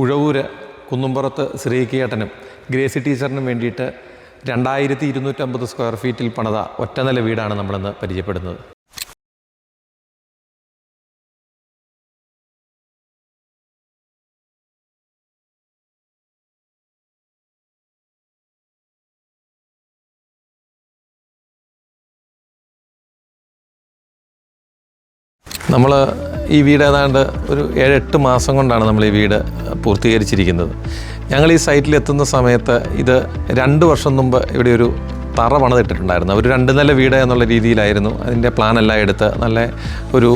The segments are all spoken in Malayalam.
ഉഴവൂര് കുന്നുംപുറത്ത് ശ്രീകേട്ടനും ഗ്രേസി ടീച്ചറിനും വേണ്ടിയിട്ട് രണ്ടായിരത്തി ഇരുന്നൂറ്റമ്പത് സ്ക്വയർ ഫീറ്റിൽ പണിത ഒറ്റനില വീടാണ് നമ്മളിന്ന് പരിചയപ്പെടുന്നത്. നമ്മൾ ഈ വീട് ഏതാണ്ട് ഒരു ഏഴെട്ട് മാസം കൊണ്ടാണ് നമ്മൾ ഈ വീട് പൂർത്തീകരിച്ചിരിക്കുന്നത്. ഞങ്ങൾ ഈ സൈറ്റിൽ എത്തുന്ന സമയത്ത് ഇത് രണ്ട് വർഷം മുമ്പ് ഇവിടെ ഒരു തറ പണിതിട്ടിട്ടുണ്ടായിരുന്നു. ഒരു രണ്ട് നില വീട് എന്നുള്ള രീതിയിലായിരുന്നു അതിന്റെ പ്ലാൻ എല്ലാം എടുത്ത് നല്ല ഒരു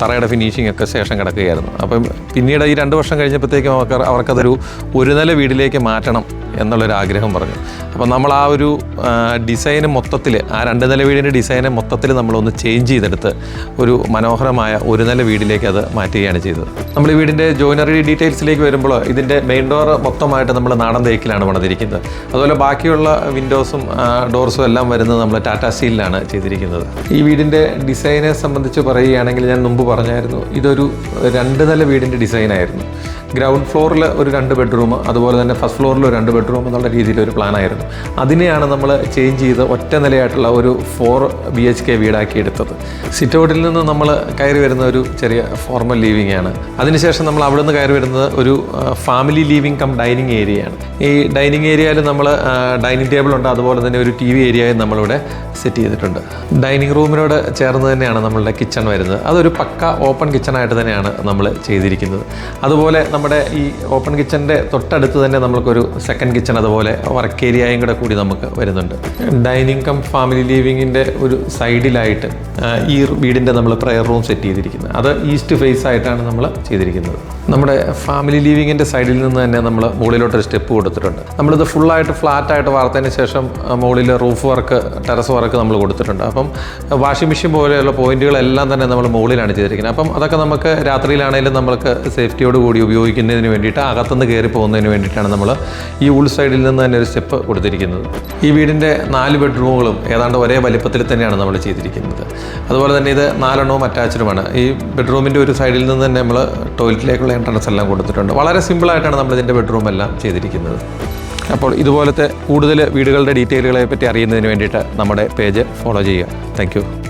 തറയുടെ ഫിനിഷിംഗ് ഒക്കെ ശേഷം കിടക്കുകയായിരുന്നു. അപ്പം പിന്നീട് ഈ രണ്ട് വർഷം കഴിഞ്ഞപ്പോഴത്തേക്കും അവർക്ക് അവർക്കതൊരു ഒരു നില വീടിലേക്ക് മാറ്റണം എന്നുള്ളൊരു ആഗ്രഹം പറഞ്ഞു അപ്പോൾ നമ്മൾ ആ ഒരു ഡിസൈന് മൊത്തത്തിൽ ആ രണ്ട് നില വീടിന്റെ ഡിസൈനെ മൊത്തത്തിൽ നമ്മളൊന്ന് ചേഞ്ച് ചെയ്തെടുത്ത് ഒരു മനോഹരമായ ഒരു നില വീടിലേക്ക് അത് മാറ്റുകയാണ് ചെയ്തത്. നമ്മൾ ഈ വീടിന്റെ ജോയിനറി ഡീറ്റെയിൽസിലേക്ക് വരുമ്പോൾ ഇതിന്റെ മെയിൻ ഡോർ മൊത്തമായിട്ട് നമ്മൾ നാടൻ തേക്കിലാണ് പണിതിരിക്കുന്നത്. അതുപോലെ ബാക്കിയുള്ള വിൻഡോസും ഡോർസും എല്ലാം വരുന്നത് നമ്മൾ ടാറ്റ സ്റ്റീലിലാണ് ചെയ്തിരിക്കുന്നത്. ഈ വീടിന്റെ ഡിസൈനെ സംബന്ധിച്ച് പറയുകയാണെങ്കിൽ ഞാൻ മുമ്പ് പറഞ്ഞായിരുന്നു ഇതൊരു രണ്ട് നില വീടിന്റെ ഡിസൈനായിരുന്നു ഗ്രൗണ്ട് ഫ്ലോറിൽ ഒരു രണ്ട് ബെഡ്റൂം അതുപോലെ തന്നെ ഫസ്റ്റ് ഫ്ലോറിൽ ഒരു രണ്ട് ബെഡ്റൂം എന്നുള്ള രീതിയിൽ ഒരു പ്ലാൻ ആയിരുന്നു. അതിനെയാണ് നമ്മൾ ചേഞ്ച് ചെയ്ത് ഒറ്റ നിലയായിട്ടുള്ള ഒരു ഫോർ ബി എച്ച് കെ വീടാക്കി എടുത്തത്. സിറ്റ് ഔട്ടിൽ നിന്ന് നമ്മൾ കയറി വരുന്ന ഒരു ചെറിയ ഫോർമൽ ലീവിംഗ് ആണ്. അതിനുശേഷം നമ്മൾ അവിടെ നിന്ന് കയറി വരുന്നത് ഒരു ഫാമിലി ലീവിംഗ് കം ഡൈനിങ് ഏരിയയാണ് ഈ ഡൈനിങ് ഏരിയയിൽ നമ്മൾ ഡൈനിങ് ടേബിൾ ഉണ്ട് അതുപോലെ തന്നെ ഒരു ടി വി ഏരിയയും നമ്മളിവിടെ സെറ്റ് ചെയ്തിട്ടുണ്ട്. ഡൈനിങ് റൂമിനോട് ചേർന്ന് തന്നെയാണ് നമ്മളുടെ കിച്ചൺ വരുന്നത്. അതൊരു പക്ക ഓപ്പൺ കിച്ചണായിട്ട് തന്നെയാണ് നമ്മൾ ചെയ്തിരിക്കുന്നത്. അതുപോലെ നമ്മുടെ ഈ ഓപ്പൺ കിച്ചന്റെ തൊട്ടടുത്ത് തന്നെ നമുക്കൊരു സെക്കൻഡ് കിച്ചൺ അതുപോലെ വർക്ക് ഏരിയയും കൂടെ കൂടി നമുക്ക് വരുന്നുണ്ട്. ഡൈനിങ് കം ഫാമിലി ലിവിങ്ങിന്റെ ഒരു സൈഡിലായിട്ട് ഈ വീടിന്റെ നമ്മൾ പ്രയർ റൂം സെറ്റ് ചെയ്തിരിക്കുന്നത്. അത് ഈസ്റ്റ് ഫേസ് ആയിട്ടാണ് നമ്മൾ ചെയ്തിരിക്കുന്നത്. നമ്മുടെ ഫാമിലി ലീവിങ്ങിന്റെ സൈഡിൽ നിന്ന് തന്നെ നമ്മൾ മുകളിലോട്ടൊരു സ്റ്റെപ്പ് കൊടുത്തിട്ടുണ്ട്. നമ്മളിത് ഫുള്ളായിട്ട് ഫ്ലാറ്റായിട്ട് വാർത്തതിന് ശേഷം മുകളിൽ റൂഫ് വർക്ക് ടെറസ് വർക്ക് നമ്മൾ കൊടുത്തിട്ടുണ്ട്. അപ്പം വാഷിംഗ് മെഷീൻ പോലെയുള്ള പോയിന്റുകളെല്ലാം തന്നെ നമ്മൾ മുകളിലാണ് ചെയ്തിരിക്കുന്നത്. അപ്പം അതൊക്കെ നമുക്ക് രാത്രിയിലാണെങ്കിലും നമ്മൾക്ക് സേഫ്റ്റിയോട് കൂടി ഉപയോഗിക്കുന്നതിന് വേണ്ടിയിട്ട് അകത്തുനിന്ന് കയറി പോകുന്നതിന് വേണ്ടിയിട്ടാണ് നമ്മൾ ഈ ഉൾ സൈഡിൽ നിന്ന് തന്നെ ഒരു സ്റ്റെപ്പ് കൊടുത്തിരിക്കുന്നത്. ഈ വീടിന്റെ നാല് ബെഡ്റൂമുകളും ഏതാണ്ട് ഒരേ വലിപ്പത്തിൽ തന്നെയാണ് നമ്മൾ ചെയ്തിരിക്കുന്നത്. അതുപോലെ തന്നെ ഇത് നാലെണ്ണവും അറ്റാച്ച്ഡുമാണ് ഈ ബെഡ്റൂമിന്റെ ഒരു സൈഡിൽ നിന്ന് തന്നെ നമ്മൾ ടോയ്ലറ്റിലേക്കുള്ള എൻട്രൻസ് എല്ലാം കൊടുത്തിട്ടുണ്ട്. വളരെ സിമ്പിളായിട്ടാണ് നമ്മൾ ഇതിന്റെ ബെഡ്റൂം എല്ലാം ചെയ്തിരിക്കുന്നത്. അപ്പോൾ ഇതുപോലത്തെ കൂടുതൽ വീടുകളുടെ ഡീറ്റെയിലുകളെ പറ്റി അറിയുന്നതിന് വേണ്ടിയിട്ട് നമ്മുടെ പേജ് ഫോളോ ചെയ്യുക. താങ്ക്